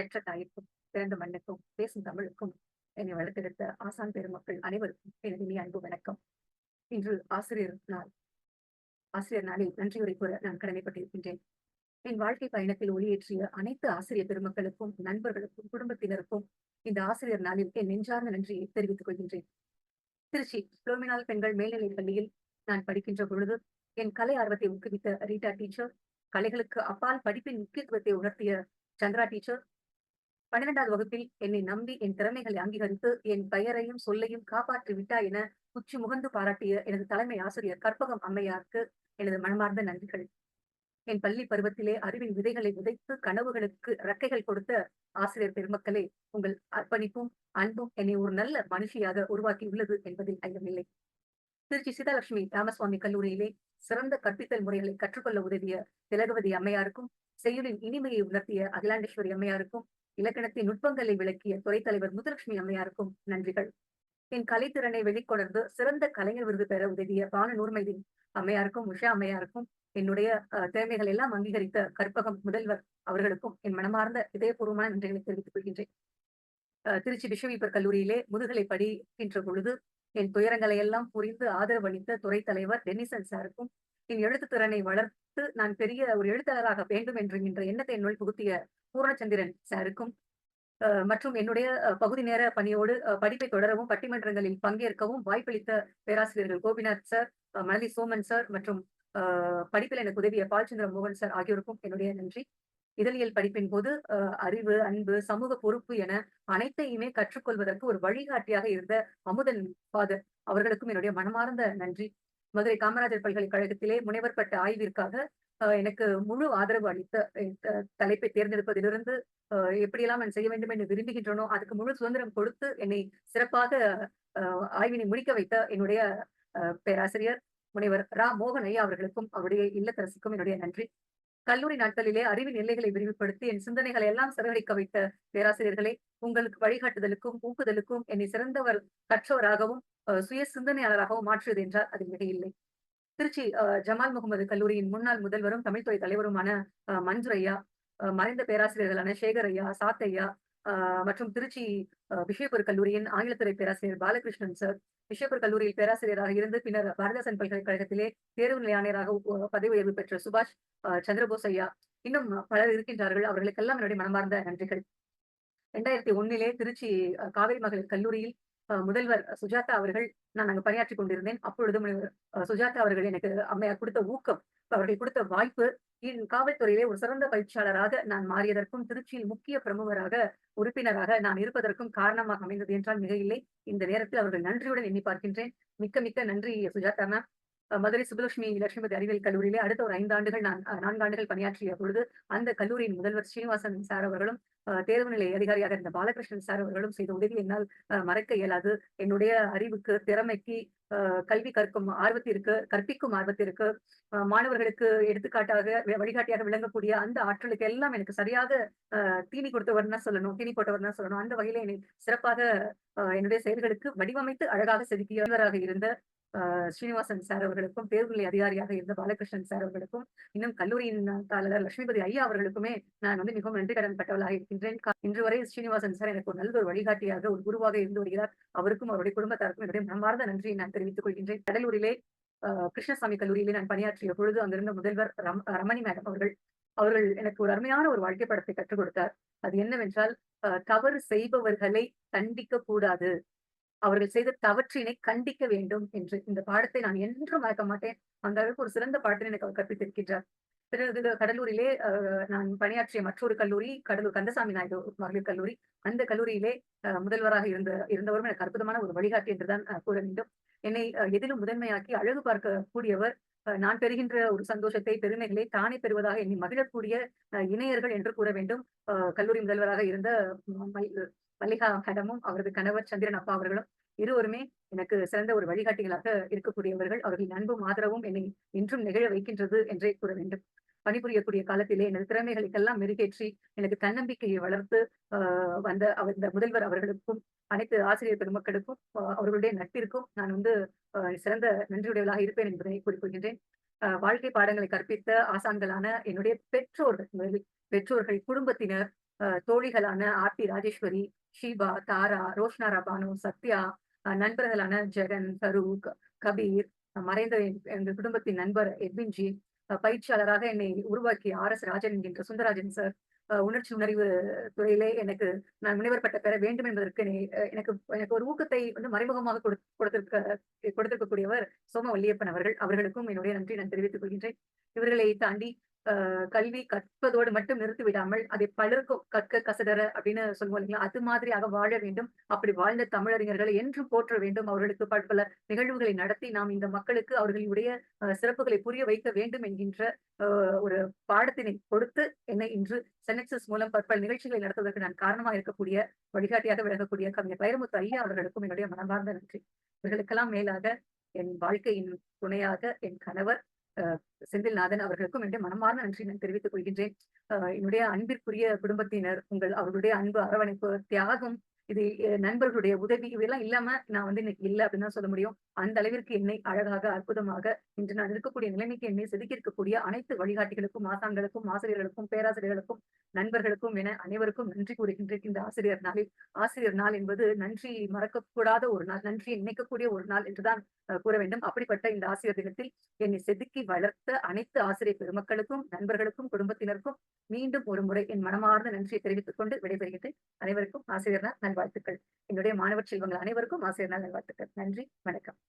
பெற்ற தாய்க்கும் பிறந்த மண்ணுக்கும் பேசும் தமிழுக்கும் என்னை வளர்த்தெடுத்த ஆசான் பெருமக்கள் அனைவருக்கும் எனது இனிய அன்பு வணக்கம். இன்று ஆசிரியர் நாள். ஆசிரியர் நாளில் நன்றியுரை கூற நான் கடமைப்பட்டிருக்கின்றேன். என் வாழ்க்கை பயணத்தில் ஒளியேற்றிய அனைத்து ஆசிரியர் பெருமக்களுக்கும் நண்பர்களுக்கும் குடும்பத்தினருக்கும் இந்த ஆசிரியர் நாளில் என் நெஞ்சார்ந்த நன்றியை தெரிவித்துக் கொள்கின்றேன். திருச்சி புளோமினால் பெண்கள் மேல்நிலைப் பள்ளியில் நான் படிக்கின்ற பொழுது என் கலை ஆர்வத்தை ஊக்குவித்த ரீட்டா டீச்சர் கலைகளுக்கு அப்பால் படிப்பின் முக்கியத்துவத்தை உணர்த்திய சந்திரா டீச்சர் பன்னிரெண்டாவது வகுப்பில் என்னை நம்பி என் திறமைகளை அங்கீகரித்து என் பெயரையும் சொல்லையும் காப்பாற்றி விட்டா என உச்சி முகந்து பாராட்டிய எனது தலைமை ஆசிரியர் கற்பகம் அம்மையாருக்கு எனது மனமார்ந்த நன்றிகள். என் பள்ளி பருவத்திலே அறிவின் விதைகளை விதைத்து கனவுகளுக்கு ரெக்கைகள் கொடுத்த ஆசிரியர் பெருமக்களே உங்கள் அர்ப்பணிப்பும் அன்பும் என்னை ஒரு நல்ல மனுஷியாக உருவாக்கி உள்ளது என்பதில் ஐயமில்லை. திருச்சி சீதாலட்சுமி ராமசுவாமி கல்லூரியிலே சிறந்த கற்பித்தல் முறைகளை கற்றுக்கொள்ள உதவிய திலகவதி அம்மையாருக்கும் செய்யுளின் இனிமையை உணர்த்திய அகிலாண்டேஸ்வரி அம்மையாருக்கும் இலக்கணத்தின் நுட்பங்களை விளக்கிய துறை தலைவர் முத்துலட்சுமி அம்மையாருக்கும் நன்றிகள். என் கலைத்திறனை வெளிக்கொணர்ந்து சிறந்த கலைஞர் விருது பெற உதவிய பான நூர்மைதீன் அம்மையாருக்கும் உஷா அம்மையாருக்கும் என்னுடைய திறமைகள் எல்லாம் அங்கீகரித்த கற்பகம் முதல்வர் அவர்களுக்கும் என் மனமார்ந்த இதயபூர்வமான நன்றிகளை தெரிவித்துக் கொள்கின்றேன். திருச்சி விஸ்வமீபர் கல்லூரியிலே முதுகலை படிக்கின்ற பொழுது என் துயரங்களை எல்லாம் புரிந்து ஆதரவு அளித்த துறை தலைவர் டென்னிசன் சாருக்கும் என் எழுத்து திறனை வளர்த்து நான் பெரிய ஒரு எழுத்தாளராக வேண்டும் என்கின்ற எண்ணத்தை என்னுள் புகுத்திய பூர்ணச்சந்திரன் சாருக்கும் மற்றும் என்னுடைய பகுதி நேர பணியோடு படிப்பை தொடரவும் பட்டிமன்றங்களில் பங்கேற்கவும் வாய்ப்பளித்த பேராசிரியர்கள் கோபிநாத் சார் மணலி சோமன் சார் மற்றும் படிப்பில் எனக்கு உதவிய பால்ச்சந்திர மோகன் சார் ஆகியோருக்கும் என்னுடைய நன்றி. இதழியல் படிப்பின் போது அறிவு அன்பு சமூக பொறுப்பு என அனைத்தையுமே கற்றுக்கொள்வதற்கு ஒரு வழிகாட்டியாக இருந்த அமுதன் ஃபாதர் அவர்களுக்கும் என்னுடைய மனமார்ந்த நன்றி. மதுரை காமராஜர் பல்கலைக்கழகத்திலே முனைவர் பட்ட ஆய்விற்காக எனக்கு முழு ஆதரவு அளித்த தலைப்பை தேர்ந்தெடுப்பதிலிருந்து எப்படியெல்லாம் நான் செய்ய வேண்டும் என்று விரும்புகின்றனோ அதுக்கு முழு சுதந்திரம் கொடுத்து என்னை சிறப்பாக ஆய்வினை முடிக்க வைத்த என்னுடைய பேராசிரியர் முனைவர் ரா. மோகன் ஐயா அவர்களுக்கும் அவருடைய இல்லத்தரசுக்கும் என்னுடைய நன்றி. கல்லூரி நாட்களிலே அறிவின் எல்லைகளை விரிவுபடுத்தி என் சிந்தனைகளை எல்லாம் சிறகடிக்க வைத்த பேராசிரியர்களை உங்களுக்கு வழிகாட்டுதலுக்கும் ஊக்குதலுக்கும் என்னை சிறந்தவர் கற்றவராகவும் சுய சிந்தனையாளராகவும் மாற்றியது என்றால் அது மிகையில்லை. திருச்சி ஜமால் முகமது கல்லூரியின் முன்னாள் முதல்வரும் தமிழ்துறை தலைவருமான மஞ்சு மறைந்த பேராசிரியர்களான சேகர் ஐயா சாத்தையா மற்றும் திருச்சி விஷயப்பூர் கல்லூரியின் ஆங்கிலத்துறை பேராசிரியர் பாலகிருஷ்ணன் சார் விஷயப்பூர் கல்லூரியில் பேராசிரியராக இருந்து பின்னர் பாரதாசன் பல்கலைக்கழகத்திலே தேர்வு நிலை ஆணையராக பதவி உயர்வு பெற்ற சுபாஷ் சந்திரபோஸ் ஐயா இன்னும் பலர் இருக்கின்றார்கள். அவர்களுக்கெல்லாம் என்னுடைய மனமார்ந்த நன்றிகள். இரண்டாயிரத்தி ஒன்னிலே திருச்சி காவிரி மகளிர் கல்லூரியில் முதல்வர் சுஜாதா அவர்கள் நான் அங்கு பணியாற்றி கொண்டிருந்தேன். அப்பொழுது சுஜாதா அவர்கள் எனக்கு அம்மையார் கொடுத்த ஊக்கம் அவர்கள் கொடுத்த வாய்ப்பு என் காவல்துறையிலே ஒரு சிறந்த பயிற்சியாளராக நான் மாறியதற்கும் திருச்சியில் முக்கிய பிரமுகராக உறுப்பினராக நான் இருப்பதற்கும் காரணமாக அமைந்தது என்றால் மிக இல்லை இந்த நேரத்தில் அவர்கள் நன்றியுடன் எண்ணி பார்க்கின்றேன். மிக்க மிக்க நன்றி சுஜாதா மேம் மதுரை சுபலட்சுமி லட்சுமிபதி அறிவியல் கல்லூரியிலே அடுத்த ஒரு ஐந்தாண்டுகள் நான் நான்கு ஆண்டுகள் பணியாற்றிய பொழுது அந்த கல்லூரியின் முதல்வர் ஸ்ரீனிவாசன் சார் அவர்களும் தேர்வு நிலை அதிகாரியாக இருந்த பாலகிருஷ்ணன் சார் அவர்களும் செய்த உதவி என்னால் மறக்க இயலாது. என்னுடைய அறிவுக்கு திறமைக்கு கல்வி கற்கும் ஆர்வத்திற்கு கற்பிக்கும் ஆர்வத்திற்கு மாணவர்களுக்கு எடுத்துக்காட்டாக வழிகாட்டியாக விளங்கக்கூடிய அந்த ஆற்றலுக்கு எல்லாம் எனக்கு சரியாக தீனி கொடுத்தவர் தான் சொல்லணும் தீனி போட்டவர் தான் சொல்லணும். அந்த வகையில என்னை சிறப்பாக என்னுடைய செயல்களுக்கு வடிவமைத்து அழகாக செதுக்கியவராக இருந்த ஸ்ரீனிவாசன் சார் அவர்களுக்கும் தேர்வுநிலை அதிகாரியாக இருந்த பாலகிருஷ்ணன் சார் அவர்களுக்கும் இன்னும் கல்லூரியின் தாளர் லட்சுமிபதி ஐயா அவர்களுக்குமே நான் வந்து மிகவும் நன்றி கடன் பட்டவளாக இருக்கின்றேன். இன்று வரை ஸ்ரீனிவாசன் சார் எனக்கு ஒரு நல்ல ஒரு வழிகாட்டியாக ஒரு குருவாக இருந்து வருகிறார். அவருக்கும் அவருடைய குடும்பத்தாருக்கும் என்னுடைய மனமார்ந்த நன்றியை நான் தெரிவித்துக் கொள்கின்றேன். கடலூரிலே கிருஷ்ணசாமி கல்லூரியிலே நான் பணியாற்றிய பொழுது அங்கிருந்த முதல்வர் ரமணி மேடம் அவர்கள் அவர்கள் எனக்கு ஒரு அருமையான ஒரு வாழ்க்கை படத்தை கற்றுக் கொடுத்தார். அது என்னவென்றால் தவறு செய்பவர்களை தண்டிக்க கூடாது. அவர்கள் செய்த தவற்றினை கண்டிக்க வேண்டும் என்று இந்த பாடத்தை நான் என்றும் மறக்க மாட்டேன். அந்த அளவுக்கு ஒரு சிறந்த பாடத்தை எனக்கு அவர் கற்பித்திருக்கின்றார். பிறகு கடலூரிலே நான் பணியாற்றிய மற்றொரு கல்லூரி கடலூர் கந்தசாமி நாயுடு மகளிர் கல்லூரி. அந்த கல்லூரியிலே முதல்வராக இருந்த இருந்தவரும் எனக்கு அற்புதமான ஒரு வழிகாட்டி என்றுதான் கூற வேண்டும். என்னை எதிலும் முதன்மையாக்கி அழகு பார்க்க கூடியவர் நான் பெறுகின்ற ஒரு சந்தோஷத்தை பெருமைகளை தானே பெறுவதாக என்னை மகிழக்கூடிய இணையர்கள் என்று கூற வேண்டும். கல்லூரி முதல்வராக இருந்த மல்லிகா மேடமும் அவரது கணவர் சந்திரன் அப்பா அவர்களும் இருவருமே எனக்கு சிறந்த ஒரு வழிகாட்டிகளாக இருக்கக்கூடியவர்கள். அவர்களின் அன்பும் ஆதரவும் என்னை இன்றும் நிகழ வைக்கின்றது என்றே கூற வேண்டும். பணிபுரியக்கூடிய காலத்திலே எனது திறமைகளுக்கெல்லாம் மெருகேற்றி எனக்கு தன்னம்பிக்கையை வளர்த்து வந்த அவர் இந்த முதல்வர் அவர்களுக்கும் அனைத்து ஆசிரியர் பெருமக்களுக்கும் அவர்களுடைய நட்பிற்கும் நான் வந்து சிறந்த நன்றியுடையவளாக இருப்பேன் என்பதை கூறிக்கொள்கின்றேன். வாழ்க்கை பாடங்களை கற்பித்த ஆசான்களான என்னுடைய பெற்றோர்கள் பெற்றோர்கள் குடும்பத்தினர் தோழிகளான ஆர்த்தி ராஜேஸ்வரி ஷீபா தாரா ரோஷ்னா ரபானு சத்யா நண்பர்களான ஜெகன் ஃபரூக் கபீர் மறைந்த எங்கள் குடும்பத்தின் நண்பர் எட்வின்ஜி பயிற்சியாளராக என்னை உருவாக்கிய ஆர் எஸ் ராஜன் என்கின்ற சுந்தரராஜன் சார். உணர்ச்சி உணர்வு துறையிலே எனக்கு நான் முனைவர் பட்ட பெற வேண்டும் என்பதற்கு எனக்கு எனக்கு ஒரு ஊக்கத்தை வந்து மறைமுகமாக கொடு- கொடுத்திருக்க கொடுத்திருக்கக்கூடியவர் சோம வல்லியப்பன் அவர்கள். அவர்களுக்கும் என்னுடைய நன்றி நான் தெரிவித்துக் கொள்கின்றேன். இவர்களை தாண்டி கல்வி கற்பதோடு மட்டும் நிறுத்தி விடாமல் அதை பலருக்கும் கற்க கசடர அப்படின்னு சொல்லுவோம் இல்லைங்களா? அது மாதிரியாக வாழ வேண்டும். அப்படி வாழ்ந்த தமிழறிஞர்களை என்றும் போற்ற வேண்டும். அவர்களுக்கு பல பல நிகழ்வுகளை நடத்தி நாம் இந்த மக்களுக்கு அவர்களுடைய அஹ், சிறப்புகளை புரிய வைக்க வேண்டும் என்கின்ற ஒரு பாடத்தினை கொடுத்து என்னை இன்று செனக்சஸ் மூலம் பற்பல நிகழ்ச்சிகளை நடத்துவதற்கு நான் காரணமாக இருக்கக்கூடிய வழிகாட்டியாக விளங்கக்கூடிய கவிஞர் வைரமுத்து ஐயா அவர்களுக்கும் என்னுடைய மனமார்ந்த நன்றி. இவர்களுக்கெல்லாம் மேலாக என் வாழ்க்கையின் துணையாக என் கணவர் செந்தில்நாதன் அவர்களுக்கும் என்னுடைய மனமார்ந்த நன்றி நான் தெரிவித்துக் கொள்கின்றேன். அஹ், என்னுடைய அன்பிற்குரிய குடும்பத்தினர் உங்கள் அவர்களுடைய அன்பு அரவணைப்பு தியாகம் இது நண்பர்களுடைய உதவி இதெல்லாம் இல்லாம நான் வந்து இன்னைக்கு இல்லை அப்படின்னு தான் சொல்ல முடியும். அந்த அளவிற்கு என்னை அழகாக அற்புதமாக இன்று நான் இருக்கக்கூடிய நிலைமைக்கு என்னை செதுக்கி இருக்கக்கூடிய அனைத்து வழிகாட்டிகளுக்கும் ஆசான்களுக்கும் ஆசிரியர்களுக்கும் பேராசிரியர்களுக்கும் நண்பர்களுக்கும் என அனைவருக்கும் நன்றி கூறுகின்றேன் இந்த ஆசிரியர் நாளில். ஆசிரியர் நாள் என்பது நன்றி மறக்கக்கூடாத ஒரு நாள் நன்றியை நினைக்கக்கூடிய ஒரு நாள் என்றுதான் கூற வேண்டும். அப்படிப்பட்ட இந்த ஆசிரியர் தினத்தில் என்னை செதுக்கி வளர்த்த அனைத்து ஆசிரியர் பெருமக்களுக்கும் நண்பர்களுக்கும் குடும்பத்தினருக்கும் மீண்டும் ஒரு முறை என் மனமார்ந்த நன்றியை தெரிவித்துக் கொண்டு விடைபெறுகின்றேன். அனைவருக்கும் ஆசிரியர் நல்வாழ்த்துக்கள். என்னுடைய மாணவர் செல்வங்கள் அனைவருக்கும் ஆசிரியர் நல்வாழ்த்துக்கள். நன்றி வணக்கம்.